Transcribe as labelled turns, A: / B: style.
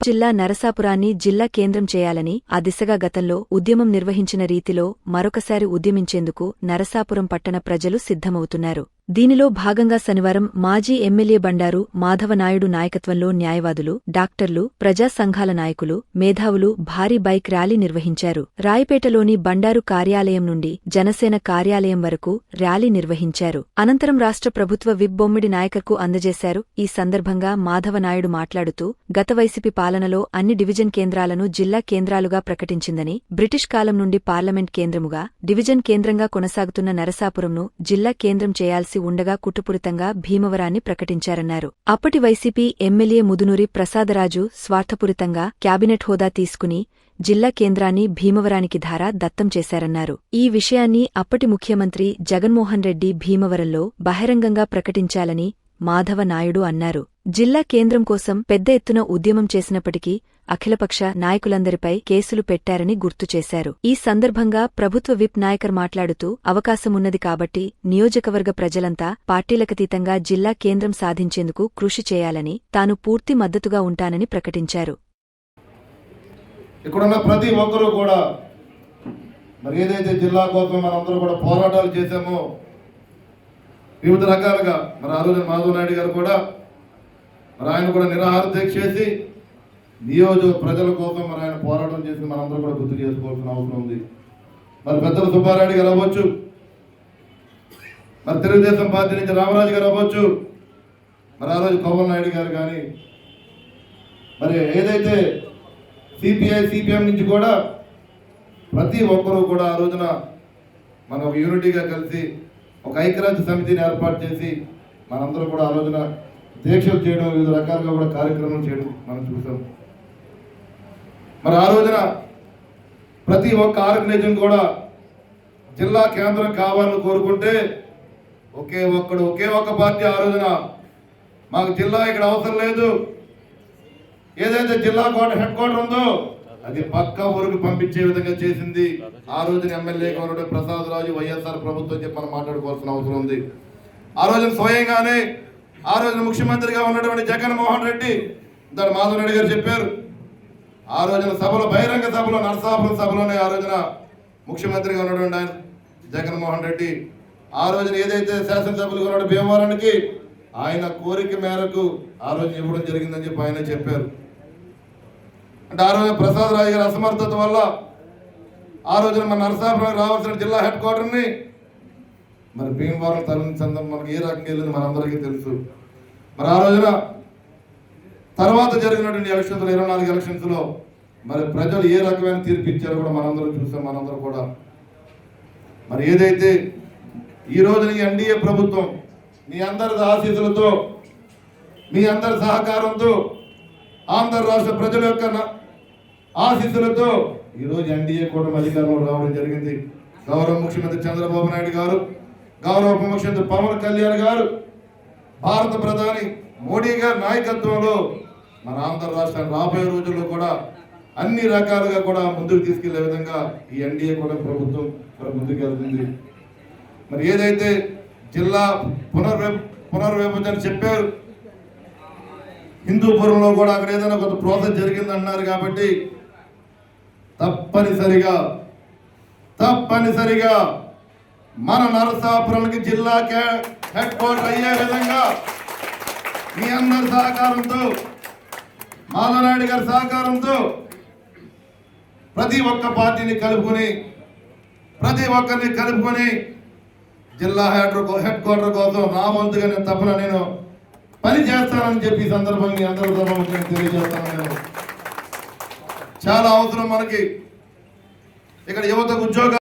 A: జిల్లా నరసాపురాన్ని జిల్లా కేంద్రం చేయాలని ఆ దిశగా గతంలో ఉద్యమం నిర్వహించిన రీతిలో మరొకసారి ఉద్యమించేందుకు నరసాపురం పట్టణ ప్రజలు సిద్ధమవుతున్నారు. దీనిలో భాగంగా శనివారం మాజీ ఎమ్మెల్యే బండారు మాధవనాయుడు నాయకత్వంలో న్యాయవాదులు డాక్టర్లు ప్రజా సంఘాల నాయకులు మేధావులు భారీ బైక్ ర్యాలీ నిర్వహించారు. రాయపేటలోని బండారు కార్యాలయం నుండి జనసేన కార్యాలయం వరకు ర్యాలీ నిర్వహించారు. అనంతరం రాష్ట్ర ప్రభుత్వ విప్ బొమ్మిడి నాయకర్కు అందజేశారు. ఈ సందర్భంగా మాధవనాయుడు మాట్లాడుతూ గత వైసీపీ పాలనలో అన్ని డివిజన్ కేంద్రాలను జిల్లా కేంద్రాలుగా ప్రకటించిందని బ్రిటిష్ కాలం నుండి పార్లమెంట్ కేంద్రముగా డివిజన్ కేంద్రంగా కొనసాగుతున్న నరసాపురంను జిల్లా కేంద్రం చేయాల్సి ఉండగా కుటుపురితంగా భీమవరాన్ని ప్రకటించారన్నారు. అప్పటి వైసీపీ ఎమ్మెల్యే ముదునూరి ప్రసాదరాజు స్వార్థపూరితంగా క్యాబినెట్ హోదా తీసుకుని జిల్లా కేంద్రాన్ని భీమవరానికి ధార దత్తం చేశారన్నారు. ఈ విషయాన్ని అప్పటి ముఖ్యమంత్రి జగన్మోహన్ రెడ్డి భీమవరంలో బహిరంగంగా ప్రకటించాలని మాధవ నాయుడు అన్నారు. జిల్లా కేంద్రం కోసం పెద్ద ఎత్తున ఉద్యమం చేసినప్పటికీ అఖిలపక్ష నాయకులందరిపై కేసులు పెట్టారని గుర్తు చేశారు. ఈ సందర్భంగా ప్రభుత్వ విప్ నాయకర్ మాట్లాడుతూ అవకాశమున్నది కాబట్టి నియోజకవర్గ ప్రజలంతా పార్టీలకతీతంగా జిల్లా కేంద్రం సాధించేందుకు కృషి చేయాలని తాను పూర్తి మద్దతుగా ఉంటానని ప్రకటించారు.
B: ఇక్కడున్న ప్రతి ఒక్కరూ కూడా మరి ఏదైతే జిల్లా కోసం మనందరూ కూడా పోరాటాలు చేశామో వివిధ రకాలుగా మరి ఆ రోజు మాధవ్ నాయుడు గారు కూడా మరి ఆయన కూడా నిరాహార దీక్ష చేసి నియోజక ప్రజల కోసం మరి ఆయన పోరాటం చేసి మనందరూ కూడా గుర్తు చేసుకోవాల్సిన అవసరం ఉంది. మరి పెద్దల సుబ్బారాయుడు గారు అవ్వచ్చు. మరి తెలుగుదేశం పార్టీ నుంచి రామరాజు గారు అవ్వచ్చు. మరి ఆ రోజు పవన్ నాయుడు గారు కానీ మరి ఏదైతే సిపిఐ సిపిఎం నుంచి కూడా ప్రతి ఒక్కరూ కూడా ఆ రోజున మనం ఒక యూనిటీగా కలిసి ఒక ఐక్యరాజ్య సమితిని ఏర్పాటు చేసి మనందరూ కూడా ఆ రోజున దీక్షలు చేయడం వివిధ రకాలుగా కూడా కార్యక్రమాలు చేయడం మనం చూసాం. మరి ఆ రోజున ప్రతి ఒక్క ఆర్గనైజేషన్ కూడా జిల్లా కేంద్రం కావాలని కోరుకుంటే ఒకే ఒక్కడు ఒకే ఒక్క పార్టీ ఆ రోజున మాకు జిల్లా ఇక్కడ అవసరం లేదు. ఏదైతే జిల్లా కోట హెడ్ క్వార్టర్ ఉందో అది పక్క ఊరికి పంపించే విధంగా చేసింది. ఆ రోజున ఎమ్మెల్యే ఉన్న ప్రసాద్ రాజు వైఎస్ఆర్ ప్రభుత్వం చెప్పి మనం మాట్లాడుకోవాల్సిన అవసరం ఉంది. ఆ రోజున స్వయంగానే ఆ రోజున ముఖ్యమంత్రిగా ఉన్నటువంటి జగన్మోహన్ రెడ్డి దాని మాధవ్ రెడ్డి గారు చెప్పారు ఆ రోజున సభలో బహిరంగ సభలో నరసాపురం సభలోనే ఆ రోజున ముఖ్యమంత్రిగా ఉన్నటువంటి ఆయన జగన్మోహన్ రెడ్డి. ఆ రోజున ఏదైతే శాసనసభలు ఉన్నాడు భీమవరానికి ఆయన కోరిక మేరకు ఆ రోజు ఇవ్వడం జరిగిందని చెప్పి ఆయన చెప్పారు. అంటే ఆ రోజు ప్రసాద్ రాయ్ గారి అసమర్థత వల్ల ఆ రోజున మన నరసాపురం రావాల్సిన జిల్లా హెడ్ క్వార్టర్ని మరి భీమవరం తరలించడం మనకి ఏ రకంగా వెళ్ళింది మనందరికీ తెలుసు. మరి ఆ రోజున తర్వాత జరిగినటువంటి ఎలక్షన్స్లో ఇరవై నాలుగు ఎలక్షన్స్లో మరి ప్రజలు ఏ రకమైన తీర్పు ఇచ్చారో కూడా మనందరం చూసాం మనందరం కూడా. మరి ఏదైతే ఈ రోజున ఎన్డీఏ ప్రభుత్వం మీ అందరి ఆశీస్సులతో మీ అందరి సహకారంతో ఆంధ్ర రాష్ట్ర ప్రజల యొక్క ఆశీస్సులతో ఈరోజు ఎన్డీఏ కూటమి అధికారంలో రావడం జరిగింది. గౌరవ ముఖ్యమంత్రి చంద్రబాబు నాయుడు గారు గౌరవ ఉప ముఖ్యమంత్రి పవన్ కళ్యాణ్ గారు భారత ప్రధాని మోడీ గారి నాయకత్వంలో మన ఆంధ్ర రాష్ట్రాన్ని రాబోయే రోజుల్లో కూడా అన్ని రకాలుగా కూడా ముందుకు తీసుకెళ్ళే విధంగా ఈ ఎన్డీఏ కూడా ప్రభుత్వం కూడా ముందుకు వెళ్తుంది. మరి ఏదైతే జిల్లా పునర్వి పునర్విభజన చెప్పారు హిందూపురంలో కూడా అక్కడ ఏదైనా కొంత ప్రాసెస్ జరిగింది అన్నారు కాబట్టి తప్పనిసరిగా తప్పనిసరిగా మన నరసాపురానికి జిల్లా కే- హెడ్ క్వార్టర్ అయ్యే విధంగా మీ అందరి సహకారంతో మాధవనాయుడు గారి సహకారంతో ప్రతి ఒక్క పార్టీని కలుపుకొని ప్రతి ఒక్కరిని కలుపుకొని జిల్లా హెడ్ హెడ్ క్వార్టర్ కోసం నా వంతుగా నేను తప్పన నేను పని చేస్తానని చెప్పి ఈ సందర్భంగా అందరి సభ నేను తెలియజేస్తాను నేను. చాలా అవసరం మనకి. ఇక్కడ యువతకు ఉద్యోగాలు